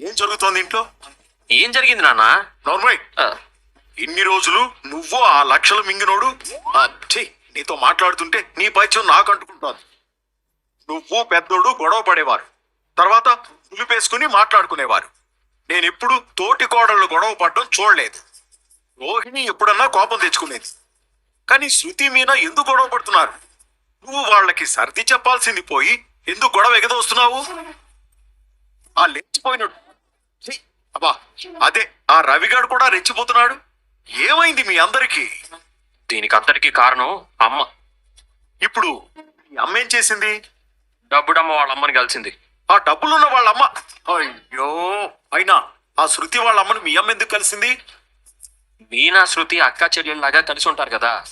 ఏం జరుగుతోంది ఇంట్లో? ఏం జరిగింది నాన్న? నార్మల్ ఇన్ని రోజులు నువ్వు ఆ లక్షలు మింగినోడు నీతో మాట్లాడుతుంటే నీ పైచం నాకు అంటుకుంటోంది. నువ్వు పెద్దోడు గొడవ పడేవారు. తర్వాత ఉలిపేసుకుని మాట్లాడుకునేవారు. నేను ఎప్పుడు తోటి కోడళ్ళు గొడవ పడడం చూడలేదు. రోహిణి ఎప్పుడన్నా కోపం తెచ్చుకునేది. కానీ శృతి మీన ఎందుకు గొడవ పడుతున్నారు? నువ్వు వాళ్ళకి సర్ది చెప్పాల్సింది పోయి ఎందుకు గొడవ ఎగదోస్తున్నావు? ఛీ, అబ్బా అదే ఆ రవిగాడు కూడా రెచ్చిపోతున్నాడు? ఏమైంది మీ అందరికీ? దీనికి అంతటికీ కారణం అమ్మ. ఇప్పుడు మీ అమ్మ ఏం చేసింది? డబ్బుడమ్మ వాళ్ళ అమ్మని కలిసింది. ఆ డబ్బులున్న వాళ్ళ అమ్మ అయ్యో అయినా ఆ శృతి వాళ్ళ అమ్మను మీ అమ్మ ఎందుకు కలిసింది? మీనా శృతి అక్క చెల్లెళ్ళలాగా కలిసి ఉంటారు కదా.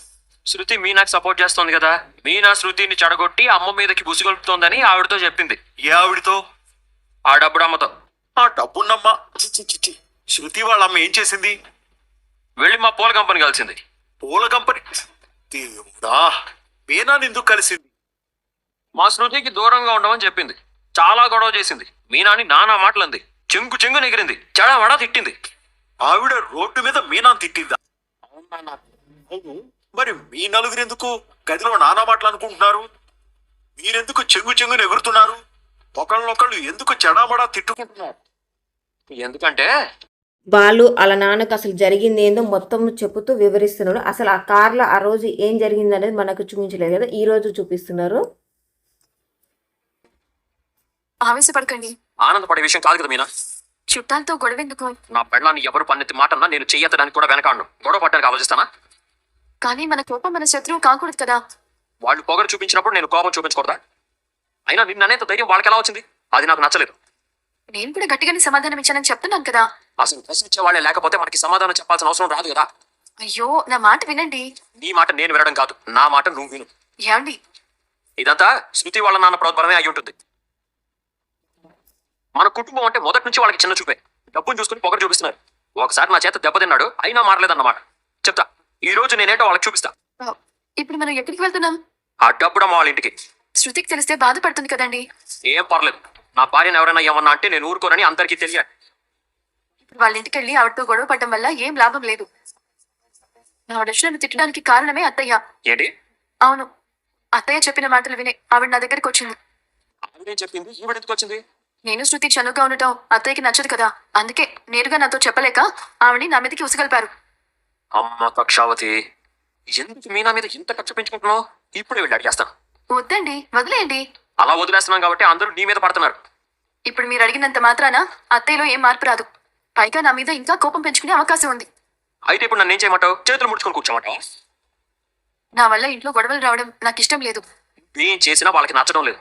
శృతి మీనాకి సపోర్ట్ చేస్తోంది కదా. మీనా శృతిని చెడగొట్టి అమ్మ మీదకి బుసిగొలుపుతోందని ఆవిడతో చెప్పింది. ఏ ఆవిడితో? ఆ డబ్బుడమ్మతో ఆ డబ్బున్నమ్మ. చి, చి, చి, చి. శృతి వాళ్ళ అమ్మ ఏం చేసింది? వెళ్ళి మా పూల కంపెనీ కలిసింది. పూల కంపెనీ? దేవుడా మీనాని ఎందుకు కలిసింది. మా శృతికి దూరంగా ఉండమని చెప్పింది. చాలా గొడవ చేసింది. మీనాని నానా మాటలంది. చెంగు చెంగు నెగిరింది చెడమడా తిట్టింది. ఆవిడ రోడ్డు మీద మీనాని తిట్టిందా. మరి మీ నలుగురు ఎందుకు గదిలో నానా మాటలు అనుకుంటున్నారు? మీరెందుకు చెంగు చెంగుని ఎగురుతున్నారు? ఒకళ్ళనొకళ్ళు ఎందుకు చెడామడా తిట్టుకుంటున్నారు? ఎందుకంటే బాలు వాళ్ళ నాన్నకు అసలు జరిగింది ఏందో మొత్తం చెప్పుతూ వివరిస్తున్నాడు. అసలు ఆ కార్లో ఆ రోజు ఏం జరిగింది అనేది మనకు చూపించలేదు కదా ఈ రోజు చూపిస్తున్నారు. ఆవేశపడకండి. ఆనందపడే విషయం కాదు కదా మీనా? చుట్టాలతో గొడవెందుకు? నా పెళ్ళాన్ని ఎవరు పన్నెత్తి మాటన్నా నేను చెయ్యతడానికి కూడా వెనకాడను. గొడవ పడ్డానికి ఆలోచిస్తానా? కానీ మన కోపం మన శత్రువు కాకూడదు కదా. వాళ్ళు పొగరు చూపించినప్పుడు నేను కోపం చూపించకూడదా? అయినా నిన్న అనేంత ధైర్యం వాళ్ళకి ఎలా వచ్చింది? అది నాకు నచ్చలేదు. నేను కూడా గట్టిగానే సమాధానం ఇచ్చానని చెప్తున్నాను కదా. అసలు ప్రశ్నించే వాళ్ళే లేకపోతే మనకి సమాధానం చెప్పాల్సిన అవసరం రాదు కదా. అయ్యో నా మాట వినండి. నీ మాట నేను వినడం కాదు నా మాట నువ్వు విను. ఏమండి? ఇదంతా శృతి వాళ్ళ నాన్న ప్రోద్బలమే అయి ఉంటుంది. మన కుటుంబం అంటే మొదటి నుంచి వాళ్ళకి చిన్న చూపే. డబ్బును చూసుకుని పొగరు చూపిస్తున్నారు. ఒకసారి నా చేత దెబ్బతిన్నాడు అయినా మారలేదన్నమాట. చెప్తా ఈ రోజు నేనేంటో వాళ్ళకి చూపిస్తా. ఇప్పుడు మనం ఎక్కడికి వెళ్తున్నాం? ఆ డబ్బుడమ్మ వాళ్ళ ఇంటికి. శృతికి తెలిస్తే బాధపడుతుంది కదండి. ఏం పర్లేదు. నా భార్యను ఎవరైనా ఏమన్నా అంటే నేను ఊరుకోనని అందరికీ తెలియాలి. ఇప్పుడు వాళ్ళ ఇంటికి వెళ్ళి ఆవిడతో గొడవ పడడం వల్ల ఏం లాభం లేదు. ఆవిడ వచ్చి నన్ను తిట్టడానికి కారణమే అత్తయ్య. ఏంటి? అవును. అత్తయ్య చెప్పిన మాటలు వినే ఆవిడ నా దగ్గరికి వచ్చింది. ఆవిడేం చెప్పింది? ఈవిడ ఎందుకు వచ్చింది? నేను శృతి చనువుగా ఉండటం అత్తయ్యకి నచ్చదు కదా. అందుకే నేరుగా నాతో చెప్పలేక ఆవిడని నా మీదకి ఉసగలిపారు. అమ్మ కక్షావతి ఎందుకు మీనా మీద ఇంత ఖర్చు పెంచుకుంటున్నావు? ఇప్పుడే వెళ్ళి అడిగేస్తాను. వద్దండి వదిలేయండి. అలా వదిలేస్తున్నాం కాబట్టి అందరూ నీ మీద పడుతున్నారు. ఇప్పుడు మీరు అడిగినంత మాత్రాన అత్తయ్యలో ఏం మార్పు రాదు. పైగా నా మీద ఇంకా కోపం పెంచుకునే అవకాశం ఉంది. అయితే ఇప్పుడు నన్ను ఏం చేయమంటావు? చేతులు ముడుచుకొని కూర్చోమంటావు? నా వల్ల ఇంట్లో గొడవలు రావడం నాకు ఇష్టం లేదు. ఏం చేసినా వాళ్ళకి నచ్చడం లేదు.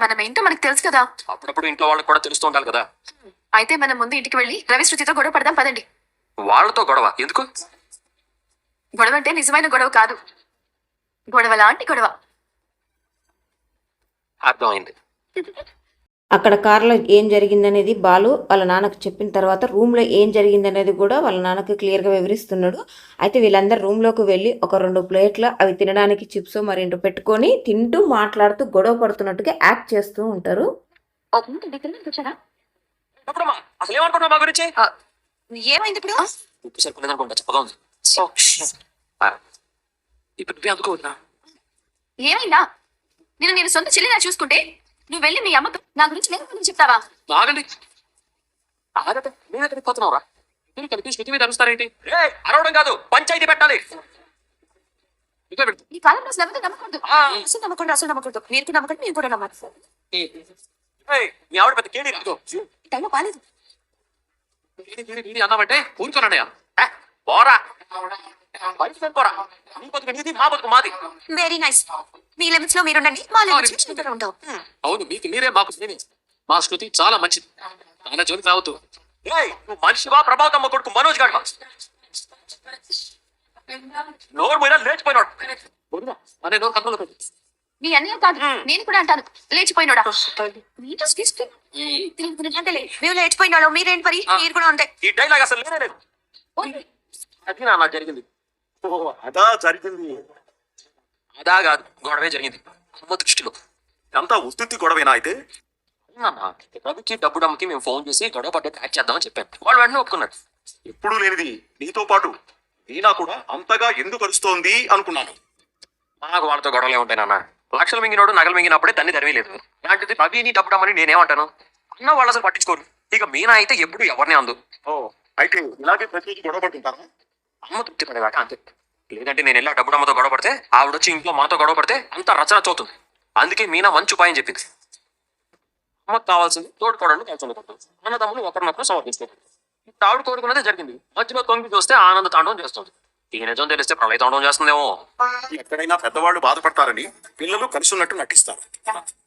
మనం ఏంటో మనకు తెలుసు కదా. అప్పుడప్పుడు ఇంట్లో వాళ్ళకి కూడా తెలుస్తూ ఉండాలి కదా. అయితే మనం ముందు ఇంటికి వెళ్ళి రవి శృతితో గొడవ పడదాం పదండి. వాళ్ళతో గొడవ? ఎందుకు? గొడవ అంటే నిజమైన గొడవ కాదు. గొడవ లాంటి గొడవ. అర్థమైంది. అక్కడ కార్లో ఏం జరిగిందనేది బాలు వాళ్ళ నాన్నకు చెప్పిన తర్వాత రూమ్లో ఏం జరిగిందనేది కూడా వాళ్ళ నాన్నకు క్లియర్గా వివరిస్తున్నాడు. అయితే వీళ్ళందరూ రూమ్లోకి వెళ్ళి ఒక రెండు ప్లేట్లు అవి తినడానికి చిప్స్ మరేంటో పెట్టుకొని తింటూ మాట్లాడుతూ గొడవ పడుతున్నట్టుగా యాక్ట్ చేస్తూ ఉంటారు. ఇప్పుడు. ఏమైందా? నేను నేను సొంత చెల్లినా చూసుకుంటే నువ్వు వెళ్ళి మీ అమ్మతో నా గురించి నేను చెప్తావా? నేను ఎక్కడికి పోతున్నావురా. మీరు కలిపి శృతి మీద అరుస్తారేంటి? అరవడం కాదు పంచాయతీ పెట్టాలి. ఈ కాలంలో అసలు నమ్మకూడదు. ఆ. అసలు నమ్మకూడదు అసలు నమ్మకూడదు. మీరు కూడా నమ్మకండి నేను కూడా నమ్మాలి. ఏయ్, మీ ఆవిడ పెద్ద కేడి రాదు టైంలో అన్నామంటే ఊరుకోనండి పోరా. నీ వెరీ నైస్ మీ లిమిట్స్లో మీరు ఉండండి మా లిమిట్స్లో ఉంటాం అవును మీకు మీరే మాకు నేనే మా శృతి చాలా మంచిది. ఆయన జోలికి రావద్దు. నువ్వు మనిషివా ప్రభాకమ్మ కొడుకు మనోజ్ గాడు నోరు పోయినా లేచిపోయినాడు. అనే నోరు కన్నులో పెట్టు. మీ అన్నయ్య కాదు నేను కూడా అంటాను లేచిపోయినోడా? మేము లేచిపోయినాడు మీరేంటి మరి? మీరు కూడా అంతే. ఈ డైలాగ్ అసలు లేనే లేదు. అది నా జరిగింది. అదా జరిగింది. అదా కాదు గొడవే జరిగింది. అమ్మ దృష్టిలో. అంతా ఉత్తుత్తి గొడవేనా అయితే? రవికి డబ్బు డమ్మకి మేము ఫోన్ చేసి గొడవ పడ్డ ట్రాక్ చేద్దామని చెప్పాను వాడు వెంటనే ఒప్పుకున్నాడు ఎప్పుడూ లేనిది నీతో పాటు మీనా కూడా అంతగా ఎందుకు కలుస్తోంది అనుకున్నాను. నాకు వాళ్ళతో గొడవలే ఉంటాయి నాన్న. లక్షలు మింగినోడు నగలు మింగినప్పుడే తన్ని తరివేలేదు అలాంటిది రవిని డబ్బు డమ్మని నేనేమంటాను? అన్న వాళ్ళు అసలు పట్టించుకోరు. ఇక మీనా అయితే ఎప్పుడు ఎవరిని అందు. ఓ అయితే ఇలాగే ప్రతిదీ గొడవ పడుతుంటారా? అమ్మ తృప్తి పడేదాకా అంతే. లేదంటే నేను వెళ్ళా డబ్బుడమ్మతో గొడవ పడితే ఆవిడ వచ్చి ఇంట్లో మాతో గొడవ పడితే అంత రచన అందుకే మీనా మంచి ఉపాయం చెప్పింది. అమ్మకు కావాల్సింది తోడుకోవడానికి కలిసి ఉండకూడదు అన్నదమ్ములు ఒకరినొకరు సమర్థిస్తారు ఇప్పుడు ఆవిడ కోరుకున్నదే జరిగింది. మధ్యలో తొంగి చూస్తే ఆనంద తాండవం చేస్తుంది. ఈ నిజం తెలిస్తే ప్రళయ తాండవం చేస్తుందేమో. ఎక్కడైనా పెద్దవాళ్ళు బాధపడతారని పిల్లలు కలిసి ఉన్నట్టు నటిస్తారు.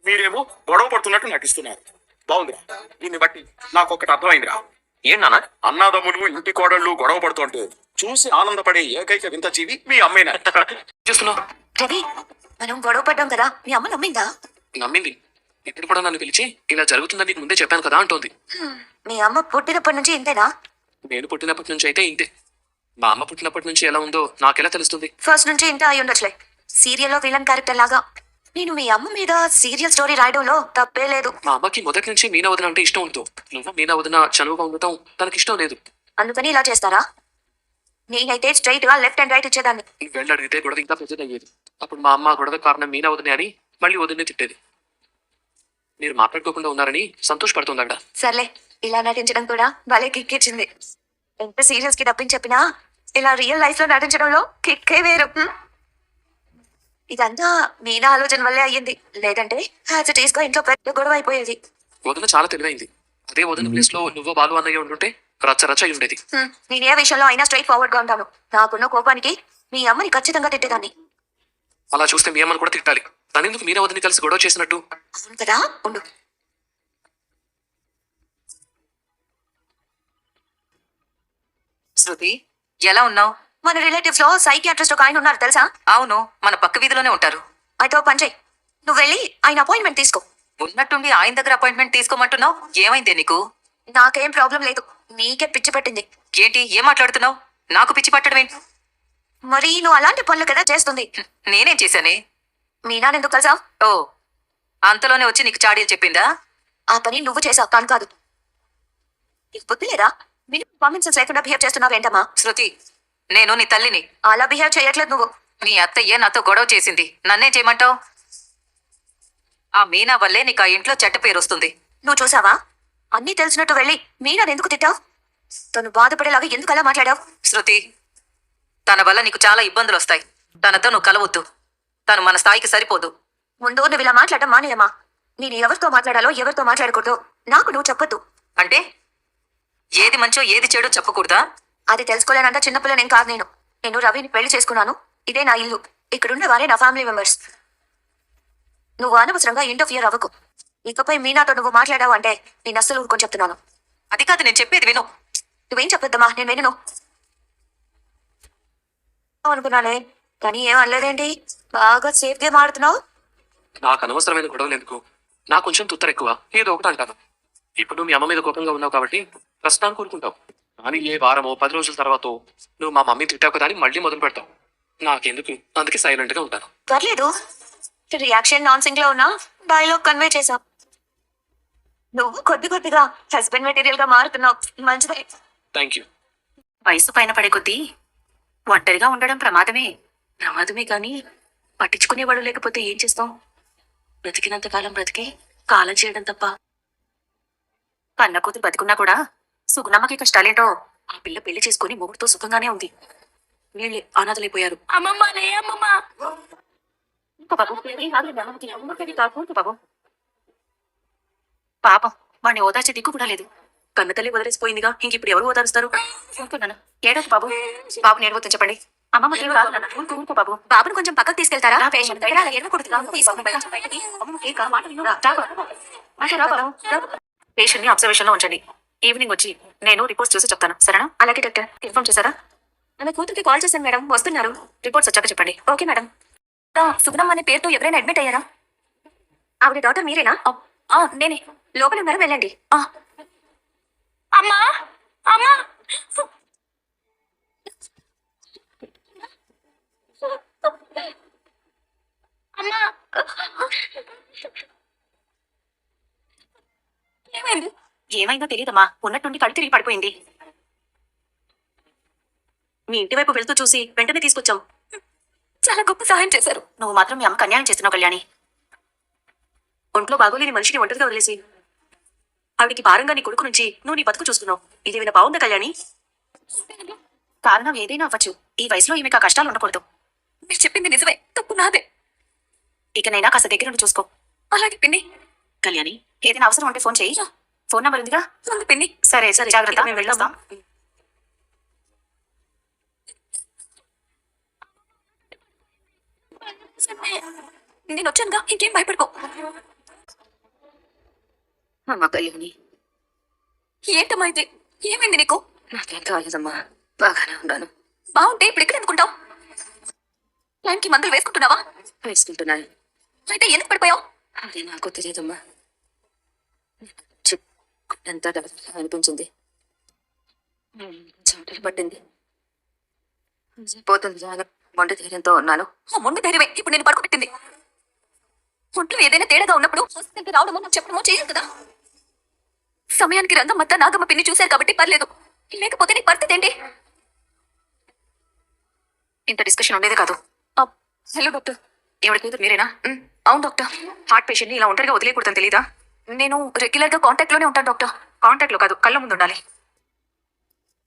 మీరేమో గొడవ పడుతున్నట్టు నటిస్తున్నారు. బాగుందిరా. దీన్ని బట్టి నాకు ఒకటి అర్థమైందిరా. ఏంటి నాన్న? అన్నాదమ్ములు ఇంటి కోడళ్ళు గొడవ పడుతుంటే చూసి ఆనందపడే ఏకైక వింత జీవి మీ అమ్మేనా? చేస్తున్నావు రవి మనం గొడవ పడ్డాం కదా మీ అమ్మ నమ్మిందా? నమ్మింది. ఇప్పుడు కూడా నన్ను పిలిచి ఇలా జరుగుతుందని నీకు ముందే చెప్పాను కదా అంటోంది. మీ అమ్మ పుట్టినప్పటి నుంచి ఇంతేనా? నేను పుట్టినప్పటి నుంచి అయితే ఇంతే. మా అమ్మ పుట్టినప్పటి నుంచి ఎలా ఉందో నాకెలా తెలుస్తుంది? ఫస్ట్ నుంచి ఇంత అయి ఉండొచ్చులే. సీరియల్లో విలన్ క్యారెక్టర్ లాగా నేను మీ అమ్మ మీద సీరియల్ స్టోరీ రాయడంలో తప్పే లేదు. మా అమ్మకి మొదటి నుంచి మీనా వదిన అంటే ఇష్టం ఉండదు. నువ్వు మీనా వదిన చనువుగా ఉండటం తనకి ఇష్టం లేదు. అందుకని ఇలా చేస్తారా? నేనైతే స్ట్రైట్గా లెఫ్ట్ అండ్ రైట్ ఇచ్చేదాన్ని. వెళ్ళి అడిగితే గొడవ ఇంకా పెద్దది అయ్యేది. అప్పుడు మా అమ్మ గొడవ కారణం మీనా వదినే అని మళ్ళీ వదినే తిట్టేది. మీరు మాట్లాడుకోకుండా ఉన్నారని సంతోషపడుతుంది అక్కడ సర్లే ఇలా నటించడం కూడా భలే కిక్కిచ్చింది ఎంత సీరియల్స్కి డబ్బింగ్ చెప్పినా ఇలా రియల్ లైఫ్లో నటించడంలో కిక్కే వేరు హ్మ్. ఇదంతా మీనా ఆలోచన వల్లే అయ్యింది. లేదంటే గా ఇంట్లో పెద్ద గొడవ అయిపోయేది. వదిన చాలా తెలివైంది. అదే వదిన ప్లేస్లో నువ్వు బాలు అన్నయ్య ఉండుంటే రచ్చ రచ్చ అయి ఉండేది. హ్మ్, నేను ఏ విషయంలో అయినా స్ట్రైట్ ఫార్వర్డ్గా ఉంటాను. నాకున్న కోపానికి మీ అమ్మని ఖచ్చితంగా తిట్టేదాన్ని. అలా చూస్తే మీ అమ్మని కూడా తిట్టాలి. తనెందుకు మీనా వదిని కలిసి గొడవ చేసినట్టు? అవును కదా ఉండు. శృతి ఎలా ఉన్నావు? మన రిలేటివ్స్లో సైకియాట్రిస్ట్ ఒక ఆయన ఉన్నారు తెలుసా? అవును మన పక్క వీధిలోనే ఉంటారు. అయితే ఓ పని నువ్వు వెళ్ళి ఆయన అపాయింట్మెంట్ తీసుకో. ఉన్నట్టుండి ఆయన దగ్గర అపాయింట్మెంట్ తీసుకోమంటున్నావు? ఏమైందే నీకు? నాకేం ప్రాబ్లం లేదు. నీకే పిచ్చి పెట్టింది. ఏంటి ఏం మాట్లాడుతున్నావు? నాకు పిచ్చి పట్టడం ఏంటి? మరి నువ్వు అలాంటి పనులు కదా చేస్తుంది? నేనేం చేశానే? మీనా ఎందుకు కలిసా ఓ అంతలోనే వచ్చి నీకు చాడీలు చెప్పిందా? ఆ పని నువ్వు చేసావు తాను కాదు. నీకు బుద్ధి లేదా? మినిమం కామన్ సెన్స్ లేకుండా బిహేవ్ శృతి నేను నీ తల్లిని. అలా బిహేవ్ చేయట్లేదు నువ్వు. మీ అత్తయ్య నాతో గొడవ చేసింది. నన్నేం చేయమంటావు? ఆ మీనా వల్లే నీకు ఆ ఇంట్లో చెడ్డ పేరు వస్తుంది. నువ్వు చూసావా? అన్నీ తెలిసినట్టు వెళ్ళి మీనా ఎందుకు తిట్టావు? తను బాధపడేలాగా ఎందుకు అలా మాట్లాడావు? శృతి తన వల్ల నీకు చాలా ఇబ్బందులు వస్తాయి. తనతో నువ్వు కలవద్దు. తను మన స్థాయికి సరిపోదు. ముందు నువ్వు ఇలా మాట్లాడడం మానేయమ్మా. నేను ఎవరితో మాట్లాడాలో ఎవరితో మాట్లాడకూడదు నాకు నువ్వు చెప్పొద్దు. అంటే ఏది మంచో ఏది చెడో చెప్పకూడదా? అది తెలుసుకోలేనంత చిన్నపిల్ల నేను కాదు నేను. నేను రవిని పెళ్ళి చేసుకున్నాను. ఇదే నా ఇల్లు. ఇక్కడున్న వారే నా ఫ్యామిలీ మెంబర్స్ నువ్వు అనవసరంగా ఇంటర్ఫియర్ అవ్వకు. ఇకపై మీనాతో నువ్వు మాట్లాడావు అంటే నేను అస్సలు ఊరుకొని చెప్తున్నాను. అది కాదు నేను చెప్పేది విను. నువ్వేం చెప్పొద్దమ్మా నేను వినను. అనుకున్నానే కానీ ఏం అనలేదేంటి? బాగా సేఫ్ గేమ్ ఆడుతున్నావు నాకు అనవసరమైన గొడవలు ఎందుకు? నాకు కొంచెం తుత్తర ఎక్కువ. ఏదో ఒకటి అంటాను. ఇప్పుడు నువ్వు మీ అమ్మ మీద కోపంగా ఉన్నావు కాబట్టి ప్రస్తుతాన్ని కూరుకుంటావు. కానీ ఏ వారమో పది రోజుల తర్వాత నువ్వు మా మమ్మీ తిట్టావు కదా అని మళ్ళీ మొదలు పెడతావు. నాకెందుకు? అందుకే సైలెంట్గా ఉంటాను. పర్లేదు. రియాక్షన్ నాన్ సింగ్లో ఉన్నా డైలాగ్ కన్వే చేసావు నువ్వు కొద్ది కొద్దిగా హస్బెండ్ మెటీరియల్గా మారుతున్నావు. మంచిదే. థ్యాంక్ యూ వయసు పైన పడే కొద్దీ ఒంటరిగా ఉండడం ప్రమాదమే. ప్రమాదమే కానీ పట్టించుకునేవాడు లేకపోతే ఏం చేస్తాం బ్రతికినంత కాలం బ్రతికి కాలం చేయడం తప్ప. కన్న కూతురు బతికున్నా కూడా సుగుణమ్మకి కష్టాలేంటో ఆ పిల్ల పెళ్ళి చేసుకుని మొగుడుతో సుఖంగానే ఉంది వీళ్ళే అనాథలైపోయారు అమ్మమ్మనే అమ్మమ్మ పాపం పాపం వాడిని ఓదార్చే దిక్కు కూడా లేదు కన్న తల్లి వదిలేసిపోయిందిగా ఇంక ఇప్పుడు ఎవరు ఓదారుస్తారు ఏడోకు బాబు బాబు నేర్వద్దు చెప్పండి అమ్మమ్మ ఏం కాదు నాన్న. ఊరుకో ఊరుకో బాబు బాబుని కొంచెం పక్కకు తీసుకెళ్తారా పేషెంట్ దగ్గర అలా ఏడవకూడదు. రా, తీసుకో, కొంచెం బయటికి. అమ్మమ్మ ఏం కాదు, మాట విను. రా, రా బాబు. మాట రా బాబు. రా. పేషెంట్ని అబ్జర్వేషన్లో ఉంచండి ఈవినింగ్ వచ్చి నేను రిపోర్ట్స్ చూసి చెప్తాను. సరేనా? అలాగే డాక్టర్ ఇన్ఫార్మ్ చేశారా? ఆమె కూతురికి కాల్ చేశాను మేడం వస్తున్నారు. రిపోర్ట్స్ వచ్చాక చెప్పండి. ఓకే మేడం సుగుణం అనే పేరుతో ఎవరైనా అడ్మిట్ అయ్యారా? ఆవిడ డాక్టర్ మీరేనా? నేనే. లోపల ఉన్నారా వెళ్ళండి. అమ్మా! అమ్మా! ఏమైందో తెలియదమ్మా. ఉన్నట్టుండి కళ్ళు తిరిగి పడిపోయింది. మీ ఇంటి వైపు వెళ్తూ చూసి వెంటనే తీసుకొచ్చాం చాలా గొప్ప సహాయం చేశారు. నువ్వు మాత్రం మీ అమ్మకు అన్యాయం చేస్తున్నావు కళ్యాణి. ఒంట్లో బాగోలేని మనిషిని ఒంటరిగా వదిలేసి ఆవిడికి భారంగా నీ కొడుకు నుంచి నువ్వు నీ బతుకు చూస్తున్నావు. ఇది విన బాగుందా కళ్యాణి? కారణం ఏదైనా అవ్వచ్చు. ఈ వయసులో ఈమెకు ఆ కష్టాలు ఉండకూడదు. మీరు చెప్పింది నిజమే. తప్పు నాదే. ఇకనైనా కాస్త దగ్గర నుండి చూసుకో. అలాగే పిన్ని. కళ్యాణి ఏదైనా అవసరం ఉంటే ఫోన్ చేయి. ఫోన్ నంబర్ ఉందిగా? ఉంది పిన్ని. సరే సరే జాగ్రత్త. మేము వెళ్ళొస్తాం నేను వచ్చానుగా ఇంకేం భయపడుకో. అమ్మా కళ్యాణి. ఏంటమ్మా ఇది? ఏమైంది నీకు? నాకేం కాలేదమ్మా. బాగానే ఉన్నాను. బాగుంటే ఇప్పుడు ఎక్కడ ఎందుకుంటావు? టైంకి మందులు వేసుకుంటున్నావా? వేసుకుంటున్నాను. అయితే ఎందుకు పడిపోయావు? అది నాకు తెలియదమ్మా. ఎంత అనిపించింది? పట్టింది. పోతుంది మొండి ధైర్యంతో ఉన్నాను. మొండి ధైర్యమే. ఇప్పుడు నేను పడుకోబెట్టింది. ఒంట్లో ఏదైనా తేడాగా ఉన్నప్పుడు హాస్పిటల్కి రావడమో నాకు చెప్పడమో చేయాలి కదా. సమయానికి రంగమ్మత్త నాగమ్మ పిన్ని చూశారు కాబట్టి పర్లేదు. లేకపోతే నీ పరిస్థితి ఏంటి? ఇంత డిస్కషన్ ఉండేది కాదు. Hello doctor. ఎవరి కూతురు మీరేనా? అవును డాక్టర్. హార్ట్ పేషెంట్ని ఇలా ఒంటరిగా వదిలేయకూడదని తెలీదా? నేను రెగ్యులర్గా కాంటాక్ట్లోనే ఉంటాను డాక్టర్ కాంటాక్ట్లో కాదు కళ్ళ ముందు ఉండాలి.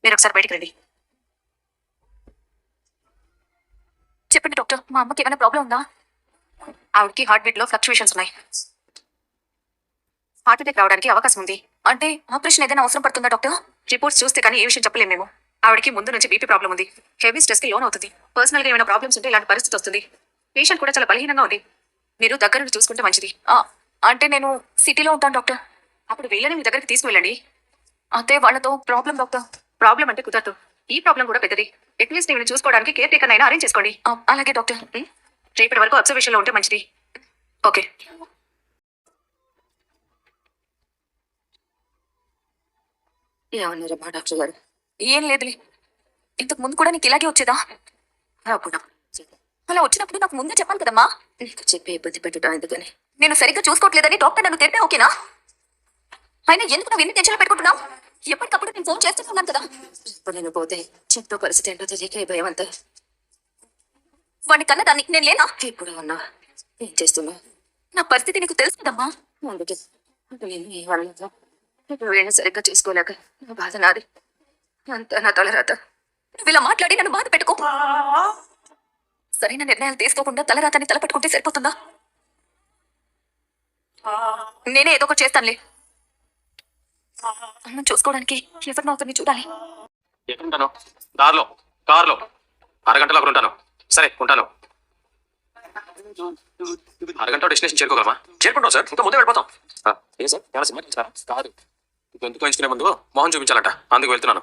మీరు ఒకసారి బయటికి రండి. చెప్పండి డాక్టర్ మా అమ్మకి ఏమైనా ప్రాబ్లం ఉందా? ఆవిడకి హార్ట్ బీట్లో ఫ్లక్చుయేషన్స్ ఉన్నాయి. హార్ట్ అటాక్ రావడానికి అవకాశం ఉంది. అంటే ఆపరేషన్ ఏదైనా అవసరం పడుతుందా డాక్టర్ రిపోర్ట్స్ చూస్తే కానీ ఏ విషయం చెప్పలేము మేము. ఆవిడకి ముందు నుంచి బీపీ ప్రాబ్లం ఉంది. హెవీ స్ట్రెస్కి లోన్ అవుతుంది. పర్సనల్గా ఏమైనా ప్రాబ్లమ్స్ ఉంటే ఇలాంటి పరిస్థితి వస్తుంది. పేషెంట్ కూడా చాలా బలహీనంగా ఉంది. మీరు దగ్గర నుండి చూసుకుంటే మంచిది. అంటే నేను సిటీలో ఉంటాను డాక్టర్. అప్పుడు వీళ్ళని మీ దగ్గరికి తీసుకువెళ్ళండి. అంతే వాళ్ళతో ప్రాబ్లం డాక్టర్. ప్రాబ్లం అంటే కుదరదు. ఈ ప్రాబ్లం కూడా పెద్దది. అట్లీస్ట్ నేను చూసుకోవడానికి కేర్ టేకర్ అయినా అరేంజ్ చేసుకోండి. అలాగే డాక్టర్. రేపటి వరకు అబ్జర్వేషన్లో ఉంటే మంచిది. ఓకే. ఏమన్నారమ్మా డాక్టర్ గారు? ఏం లేదులే. ఇంతకు ముందు కూడా నీకు ఇలాగే వచ్చేదా? అలా వచ్చినప్పుడు నాకు ముందే చెప్పాను కదమ్మా. నీకు చెప్పి ఇబ్బంది పెట్టడం ఎందుకని నేను సరిగ్గా చూసుకోవట్లేదని డాక్టర్ నన్ను తెలిపే ఓకేనా? అయినా ఎందుకు నువ్వు ఎన్ని టెన్షన్లు పెట్టుకుంటున్నావు? ఎప్పటికప్పుడు నేను ఫోన్ చేస్తున్నాను కదా. ఇప్పుడు నేను పోతే చెట్టు పరిస్థితి ఏంటో తెలియక భయం అంతా. వాడిని కన్నదాన్ని నేను లేనా? ఇప్పుడు ఉన్నా ఏం చేస్తున్నా నా పరిస్థితి నీకు తెలుసు కదమ్మా. అందుకే నేను ఏం సరిగ్గా చూసుకోలేక నా బాధ నాది. అంతా నా తలరాత నువ్వు ఇలా మాట్లాడి నన్ను బాధ పెట్టుకో. సరైన నిర్ణయాలు తీసుకోకుండా తలరాతని తలపెట్టుకుంటే సరిపోతుందా? నేనే ఏదో ఒకటి చేస్తానులే. అన్నం చూసుకోవడానికి ఎవరినో ఒకరిని చూడాలి. ఎక్కడ ఉంటాను దారిలో కారులో. అరగంటలో అక్కడ ఉంటాను. సరే ఉంటాను. అరగంట డెస్టినేషన్ చేరుకోగలమా? చేరుకుంటాం సార్. ఇంకా ముందే వెళ్ళిపోతాం. ఆ, ఏ సార్? ఏమైనా సినిమా చూసారా కాదు. గొంతు కోయించుకునే ముందు మొహం చూపించాలంట. అందుకు వెళ్తున్నాను.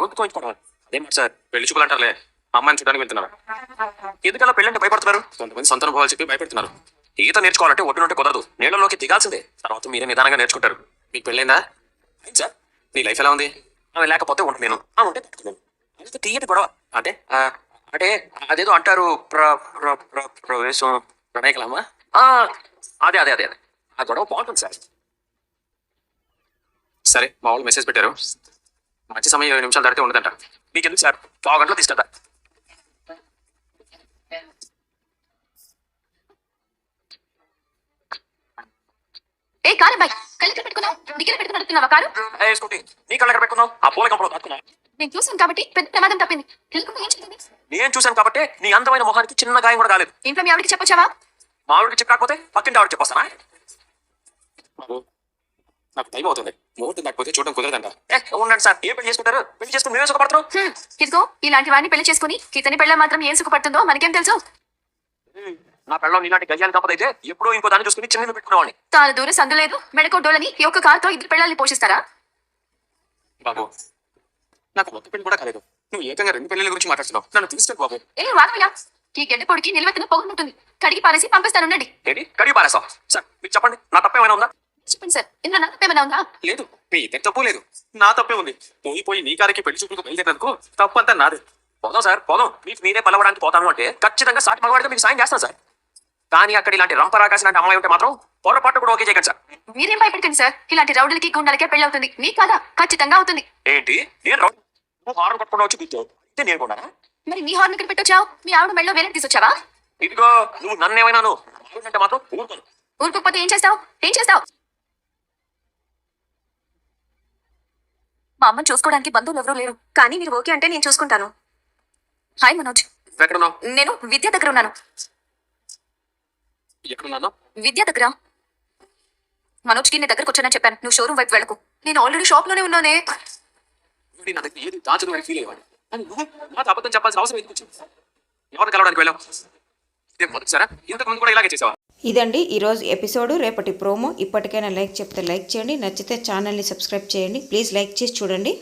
గొంతు కోయించుకోవడం అదేం మాట సార్. పెళ్ళి చూపులంటారులే అమ్మాయిని చూడడానికి వెళ్తున్నాను. ఎందుకలా పెళ్ళంటే భయపడుతున్నారు? కొంతమంది సొంత అనుభవాలు చెప్పి భయపెడుతున్నారు. ఈత నేర్చుకోవాలంటే ఒడ్డునుంటే కుదరదు. నీళ్ళలోకి దిగాల్సిందే. తర్వాత మీరే నిదానంగా నేర్చుకుంటారు. మీకు పెళ్ళైందా? సార్? నీ లైఫ్ ఎలా ఉంది? లేకపోతే ఉంటు నేను. ఉంటే పెట్టుకున్నాను. తీయటి గొడవ. అంటే అంటే అదేదో అంటారు ప్ర ప్ర ప్ర ప్రవేశం ప్రణయకలమ్మా అదే అదే అదే అదే. ఆ గొడవ బాగుంటుంది సార్. సరే మా వాళ్ళు మెసేజ్ పెట్టారు. మంచి సమయం ఇరవై నిమిషాలు దాటితే ఉండదంట. మీకు ఎందుకు సార్? పావు గంటలో తీసుకెళ్తా. ఏ కారు అబ్బాయి కళ్ళకి పెట్టుకున్నావు? డిగ్రీ పెట్టుకుని నడుపుతున్నావా కారు? ఏ స్కూటీ. నీ కళ్ళ పెట్టుకున్నావు? ఆ పూల కంపలో దాక్కున్నా నేను చూసాను కాబట్టి పెద్ద ప్రమాదం తప్పింది. ఏం నేను చూశాను కాబట్టి నీ అందమైన మొహానికి చిన్న గాయం కూడా కాలేదు ఇంట్లో మీ ఆవిడకి చెప్పొచ్చావా? మా ఆవిడకి చెప్పకపోతే పక్కింటి ఆవిడకి చెప్పొస్తానా? నాకు టైం అవుతుంది. ముహూర్తం దాటిపోతే చూడడం కుదరదంట. ఏ ఉండండి సార్. ఏ పెళ్ళి చేసుకుంటారు? పెళ్ళి చేసుకుని మేమే సుఖపడుతున్నాం ఇదిగో ఇలాంటి వాడిని పెళ్ళి చేసుకుని ఇతని పెళ్ళ మాత్రం ఏం సుఖపడుతుందో మనకేం తెలుసు? నా పెళ్ళం నీలాంటి గయ్యాలి అయితే ఎప్పుడో ఇంకో దాన్ని చూసుకుని చిన్న పెట్టుకునేవాడిని. తాను దూరం సందు లేదు మెడకొడ్డోలని ఈ ఒక్క కారుతో ఇద్దరు పెళ్ళాలని పోషిస్తారా? బాబు నాకు ఒక్క పెళ్ళి కూడా కాలేదు. నువ్వు ఏకంగా రెండు పెళ్ళిల గురించి మాట్లాడుతున్నావు. నన్ను తీసుకెళ్ళి బాబు. ఏ వాగమయ్యా ఈ గడ్డ పొడికి నిలవెత్తున పొగనుంటుంది కడిగి పారేసి పంపిస్తానుండండి ఏంటి? కడిగి పారేస్తావు? సార్ మీరు చెప్పండి. నా తప్పేమైనా ఉందా? చెప్పండి సార్. ఇందులో నా తప్పేమైనా ఉందా? లేదు. మీ ఇద్దరి తప్పు లేదు. నా తప్పే ఉంది. పోయి పోయి నీ కారికి పెళ్ళి చూపులకు బయలుదేరినందుకు తప్పు అంతా నాది. పోదాం సార్. పోదాం. మీకు మీరే పలవడానికి పోతాను అంటే ఖచ్చితంగా సాటి మగవాడిగా మీకు సాయం చేస్తాను సార్. కానీ అక్కడ ఇలాంటి రంపరాకాశం లాంటి అమ్మాయి ఉంటే మాత్రం పొరపాటు కూడా ఓకే చేయకండి సార్. మీరేం భయపడకండి సార్? ఇలాంటి రౌడీలకి గుండాలకే పెళ్ళి అవుతుంది మీకు కాదా ఖచ్చితంగా అవుతుంది. ఏంటి? నేను రౌడీ నువ్వు హారం పట్టుకుని వచ్చి కూర్చో. అయితే నేను కూడా. మరి మీ హార్న్ ఇక్కడ పెట్టొచ్చావు? మీ ఆవిడ మెళ్ళో వేరే తీసుకొచ్చావా? ఇదిగో నువ్వు నన్ను ఏమైనాను అంటే మాత్రం ఊరుకోను. ఊరుకోకపోతే ఏం చేస్తావు? ఏం చేస్తావు? మా అమ్మని చూసుకోవడానికి బంధువులు ఎవరూ లేరు. కానీ మీరు ఓకే అంటే నేను చూసుకుంటాను. హాయ్ మనోజ్. నేను విద్య దగ్గర ఉన్నాను. ఎక్కడున్నాను? విద్య దగ్గర. మనోజ్కి నీ దగ్గరకు వచ్చానని చెప్పాను. నువ్వు షోరూమ్ వైపు వెళ్ళకు. నేను ఆల్రెడీ షాప్లోనే ఉన్నానే. వీడి నా దగ్గర ఏది దాచదు అని ఫీల్ అయ్యేవాడు. కానీ నువ్వు నాతో అబద్ధం చెప్పాల్సిన అవసరం ఎందుకు వచ్చింది? ఎవరిని కలవడానికి వెళ్ళావు? ఇదే మొదటిసారా? ఇంతకు ముందు కూడా ఇలాగే చేసావా ఇదండి ఈరోజు ఎపిసోడు. రేపటి ప్రోమో. ఇప్పటికైనా లైక్ చెప్తే లైక్ చేయండి. నచ్చితే ఛానల్ని సబ్స్క్రైబ్ చేయండి. ప్లీజ్ లైక్ చేసి చూడండి.